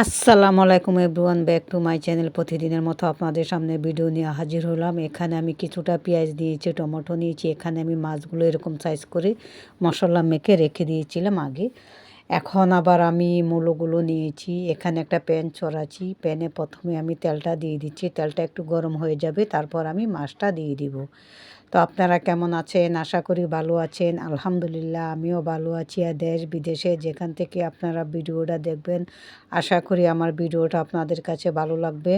আসসালামু আলাইকুম everyone, back to my channel প্রতিদিনের মতো আপনাদের সামনে ভিডিও নিয়ে হাজির হলাম। এখানে আমি কিছুটা পেঁয়াজ দিয়েছি, টমেটো নিয়েছি, এখানে আমি মাছগুলো এরকম সাইজ করে মশলা মেখে রেখে দিয়েছিলাম আগে। এখন আবার আমি মূলোগুলো নিয়েছি। এখানে একটা প্যান চড়াচ্ছি প্যানে প্রথমে আমি তেলটা দিয়ে দিচ্ছি। তেলটা একটু গরম হয়ে যাবে, তারপর আমি মাছটা দিয়ে দিব। তো আপনারা কেমন আছেন? আশা করি ভালো আছেন। আলহামদুলিল্লাহ, আমিও ভালো আছি। আর দেশ বিদেশে যেখান থেকে আপনারা ভিডিওটা দেখবেন, আশা করি আমার ভিডিওটা আপনাদের কাছে ভালো লাগবে।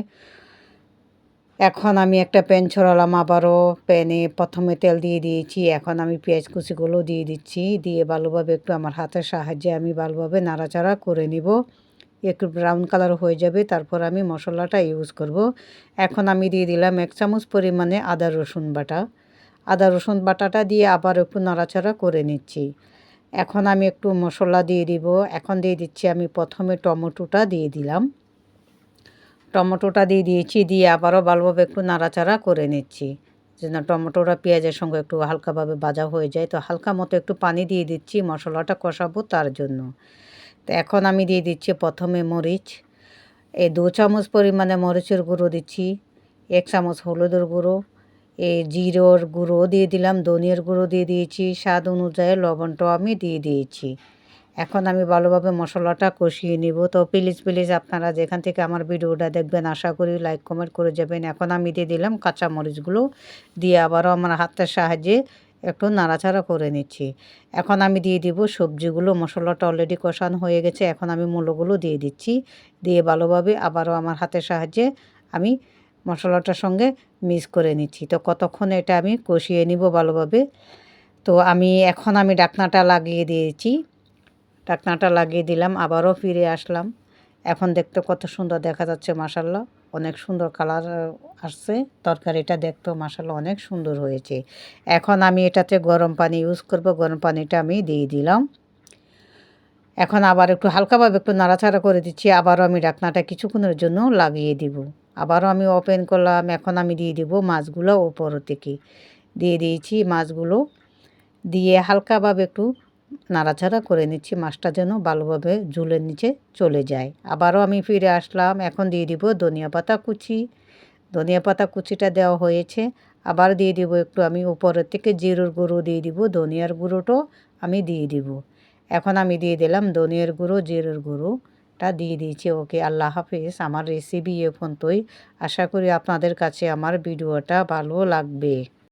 এখন আমি একটা প্যান ছড়ালাম, আবারও প্যানে প্রথমে তেল দিয়ে দিয়েছি, এখন আমি পেঁয়াজ কুচিগুলো দিয়ে দিচ্ছি, দিয়ে ভালোভাবে একটু আমার হাতের সাহায্যে আমি ভালোভাবে নাড়াচাড়া করে নিব। একটু ব্রাউন কালার হয়ে যাবে, তারপর আমি মশলাটা ইউজ করব। এখন আমি দিয়ে দিলাম এক চামচ পরিমাণে আদা রসুন বাটা। আদা রসুন বাটাটা দিয়ে আবার একটু নাড়াচাড়া করে নিচ্ছি। এখন আমি একটু মশলা দিয়ে দিব, এখন দিয়ে দিচ্ছি আমি প্রথমে টমেটোটা দিয়ে দিলাম। টমেটোটা দিয়ে দিয়েছি, দিয়ে আবারও ভালোভাবে একটু নাড়াচাড়া করে নিচ্ছি। যেন টমেটোটা পেঁয়াজের সঙ্গে একটু হালকাভাবে ভাজা হয়ে যায়, তো হালকা মতো একটু পানি দিয়ে দিচ্ছি, মশলাটা কষাবো তার জন্য। তো এখন আমি দিয়ে দিচ্ছি প্রথমে মরিচ। এই দু চামচ পরিমাণে মরিচের গুঁড়ো দিচ্ছি, এক চামচ হলুদের গুঁড়ো, এই জিরোর গুঁড়ো দিয়ে দিলাম, ধনিয়ার গুঁড়ো দিয়ে দিয়েছি, স্বাদ অনুযায়ী লবণটাও আমি দিয়ে দিয়েছি। এখন আমি ভালোভাবে মশলাটা কষিয়ে নিব। তো প্লিজ প্লিজ আপনারা যেখান থেকে আমার ভিডিওটা দেখবেন, আশা করি লাইক কমেন্ট করে যাবেন। এখন আমি দিয়ে দিলাম কাঁচা মরিচগুলো দিয়ে আবারও আমার হাতের সাহায্যে একটু নাড়াচাড়া করে নিচ্ছি। এখন আমি দিয়ে দিব সবজিগুলো, মশলাটা অলরেডি কষানো হয়ে গেছে। এখন আমি মূলোগুলো দিয়ে দিচ্ছি। দিয়ে ভালোভাবে আবারও আমার হাতের সাহায্যে আমি মশলাটার সঙ্গে মিক্স করে নিচ্ছি। তো কতক্ষণ এটা আমি কষিয়ে নিব ভালোভাবে? তো আমি এখন আমি ডাকনাটা লাগিয়ে দিয়েছি। ডাকনাটা লাগিয়ে দিলাম, আবারও ফিরে আসলাম। এখন দেখতে কত সুন্দর দেখা যাচ্ছে মাসাল্লাহ অনেক সুন্দর কালার আসছে। তরকারিটা দেখতেও মাসাল্লাহ অনেক সুন্দর হয়েছে। এখন আমি এটাতে গরম পানি ইউজ করব, গরম পানিটা আমি দিয়ে দিলাম। এখন আবার একটু হালকাভাবে একটু নাড়াচাড়া করে দিচ্ছি, আবারও আমি ডাকনাটা কিছুক্ষণের জন্য লাগিয়ে দিব। আবারও আমি ওপেন করলাম, এখন আমি দিয়ে দিব মাছগুলো ওপর থেকে। দিয়ে দিয়েছি মাছগুলো। দিয়ে হালকাভাবে একটু নাড়াচাড়া করে নিচ্ছি, মাছটা যেন ভালোভাবে ঝুলের নিচে চলে যায়। আবারও আমি ফিরে আসলাম, এখন দিয়ে দিব ধনিয়া পাতা কুচি। ধনিয়া পাতা কুচিটা দেওয়া হয়েছে, আবার দিয়ে দিব একটু, আমি উপরের থেকে জিরোর গুঁড়ো দিয়ে দিব, ধনিয়ার গুঁড়োটাও আমি দিয়ে দিব। এখন আমি দিয়ে দিলাম ধনিয়ার গুঁড়ো, জিরোর গুঁড়োটা দিয়ে দিয়েছি। ওকে, আল্লাহ হাফিজ, আমার রেসিপি এ পর্যন্তই। আশা করি আপনাদের কাছে আমার ভিডিওটা ভালো লাগবে।